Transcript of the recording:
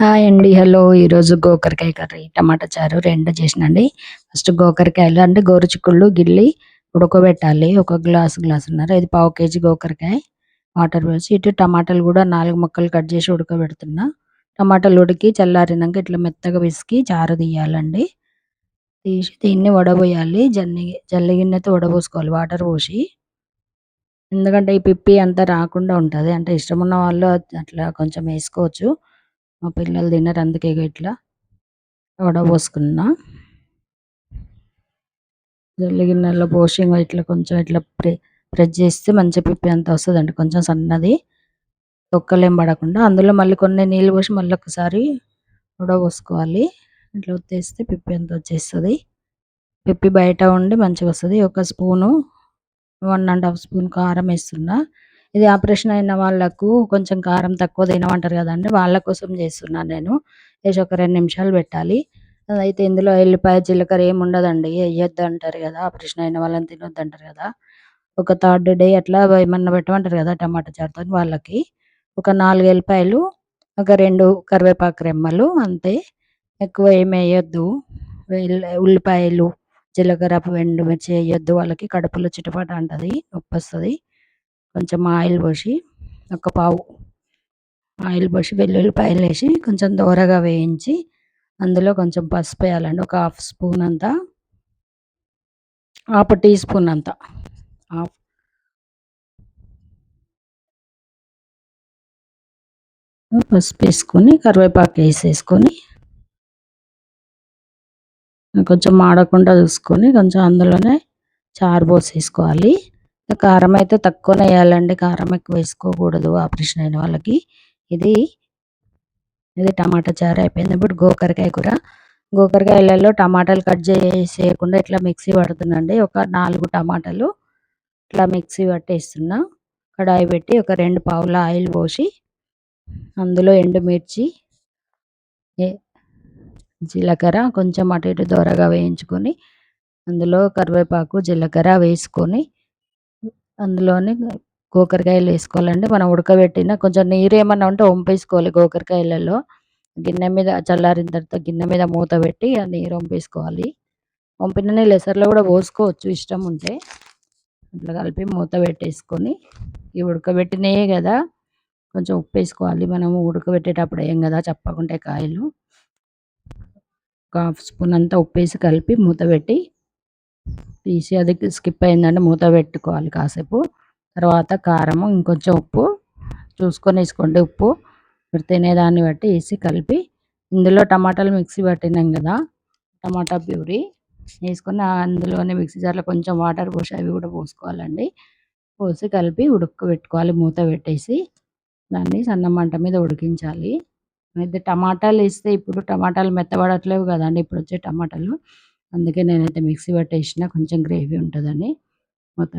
Hi అండి hello. ఈరోజు గోకరకాయ curry టమాటా చారు రెండు చేసినండి. ఫస్ట్ గోకరకాయలు అంటే గోరుచిక్కుళ్ళు గిల్లి ఉడకబెట్టాలి. ఒక గ్లాస్ గ్లాస్ ఉన్నారు ఇది పావు కేజీ గోకరకాయ. వాటర్ పోసి ఇటు టమాటాలు కూడా నాలుగు ముక్కలు కట్ చేసి ఉడకబెడుతున్నా. టమాటాలు ఉడికి చల్లారినాక ఇట్లా మెత్తగా విసికి చారు తీయాలండి. తీసి దీన్ని వడబోయాలి. జల్లి జల్లి గిన్నెతో వడబోసుకోవాలి వాటర్ పోసి. ఎందుకంటే ఈ పిప్పి అంతా రాకుండా ఉంటుంది. అంటే ఇష్టం ఉన్న వాళ్ళు అట్లా కొంచెం వేసుకోవచ్చు. మా పిల్లలు తినరు అందుకే ఇట్లా వడ పోసుకున్నా. జల్లి గిన్నెలో పోసి ఇట్లా కొంచెం ఇట్లా ప్రె ప్రెస్ చేస్తే మంచి పిప్పి అంతా వస్తుందండి కొంచెం సన్నది. తొక్కలేం పడకుండా అందులో మళ్ళీ కొన్ని నీళ్ళు పోసి మళ్ళీ ఒకసారి వడ పోసుకోవాలి. ఇట్లా వచ్చేస్తే పిప్పి అంతా వచ్చేస్తుంది. పిప్పి బయట ఉండి మంచిగా వస్తుంది. ఒక spoon one and half spoon కారం వేస్తున్నా. ఇది ఆపరేషన్ అయిన వాళ్ళకు కొంచెం కారం తక్కువ తినమంటారు కదండి. వాళ్ళ కోసం చేస్తున్నాను నేను. వేసి ఒక రెండు నిమిషాలు పెట్టాలి. అయితే ఇందులో ఎల్లిపాయ జీలకర్ర ఏమి ఉండదండి. వేయొద్దు అంటారు కదా. ఆపరేషన్ అయిన వాళ్ళని తినొద్దు అంటారు కదా. ఒక థర్డ్ డే అట్లా ఏమన్నా పెట్టమంటారు కదా టమాటా చారుతో వాళ్ళకి. ఒక నాలుగు ఎల్లిపాయలు ఒక రెండు కరివేపాకు రెమ్మలు అంతే. ఎక్కువ ఏమి వేయొద్దు. ఉల్లిపాయలు జీలకర్ర ఎండుమిర్చి వేయొద్దు. వాళ్ళకి కడుపులో చిటపట అంటది నొప్పి వస్తుంది. కొంచెం ఆయిల్ పోసి ఒక పావు ఆయిల్ పోసి వెల్లుల్లిపాయలు వేసి కొంచెం దోరగా వేయించి అందులో కొంచెం పసుపు వేయాలండి. ఒక హాఫ్ స్పూన్ అంతా హాఫ్ టీ స్పూన్ అంతా. హాఫ్ పసుపు వేసుకొని కరివేపాకు వేసేసుకొని కొంచెం మాడకుండా చూసుకొని కొంచెం అందులోనే చారు పోసేసుకోవాలి. కారం అయితే తక్కువనే వేయాలండి కారం ఎక్కువ వేసుకోకూడదు. ఆపరేషన్ అయిన వాళ్ళకి. ఇది ఇది టమాటా చారు అయిపోయింది. ఇప్పుడు గోకరకాయ కూర. గోకరకాయలలో టమాటాలు కట్ చేసేయకుండా ఇట్లా మిక్సీ పడుతుందండి. ఒక నాలుగు టమాటాలు ఇట్లా మిక్సీ పట్టేస్తున్నా. కడాయి పెట్టి ఒక రెండు పావుల ఆయిల్ పోసి అందులో ఎండుమిర్చి జీలకర్ర కొంచెం అటు ఇటు దోరగా వేయించుకొని అందులో కరివేపాకు జీలకర్ర వేసుకొని అందులోనే గోకరకాయలు వేసుకోవాలండి. మనం ఉడకబెట్టిన కొంచెం నీరు ఏమన్నా ఉంటే వంపేసుకోవాలి గోకరకాయలలో. గిన్నె మీద చల్లారిన తర్వాత గిన్నె మీద మూత పెట్టి ఆ నీరు వంపేసుకోవాలి. వంపిన నీళ్ళు కూడా పోసుకోవచ్చు ఇష్టం ఉంటే. ఇట్లా కలిపి మూత పెట్టేసుకొని ఈ ఉడకబెట్టినయే కదా కొంచెం ఉప్పు వేసుకోవాలి మనము ఉడకబెట్టేటప్పుడు ఏం కదా చెప్పకుంటే కాయలు. ఒక హాఫ్ స్పూన్ అంతా ఉప్పు వేసి కలిపి మూత పెట్టి తీసి అది స్కిప్ అయిందంటే మూత పెట్టుకోవాలి కాసేపు. తర్వాత కారము ఇంకొంచెం ఉప్పు చూసుకొని వేసుకోండి ఉప్పు. మీరు తినేదాన్ని బట్టి వేసి కలిపి ఇందులో టమాటాలు మిక్సీ పట్టినాం కదా టమాటా ప్యూరీ వేసుకొని అందులోనే మిక్సీ జార్లో కొంచెం వాటర్ పోసి అవి కూడా పోసుకోవాలండి. పోసి కలిపి ఉడకబెట్టుకోవాలి మూత పెట్టేసి. దాన్ని సన్న మంట మీద ఉడికించాలి. అయితే టమాటాలు వేస్తే ఇప్పుడు టమాటాలు మెత్తబడట్లేవు కదండి ఇప్పుడు వచ్చే టమాటాలు. అందుకే నేనైతే మిక్సీ పట్టేసిన కొంచెం గ్రేవీ ఉంటుందని. మొత్తం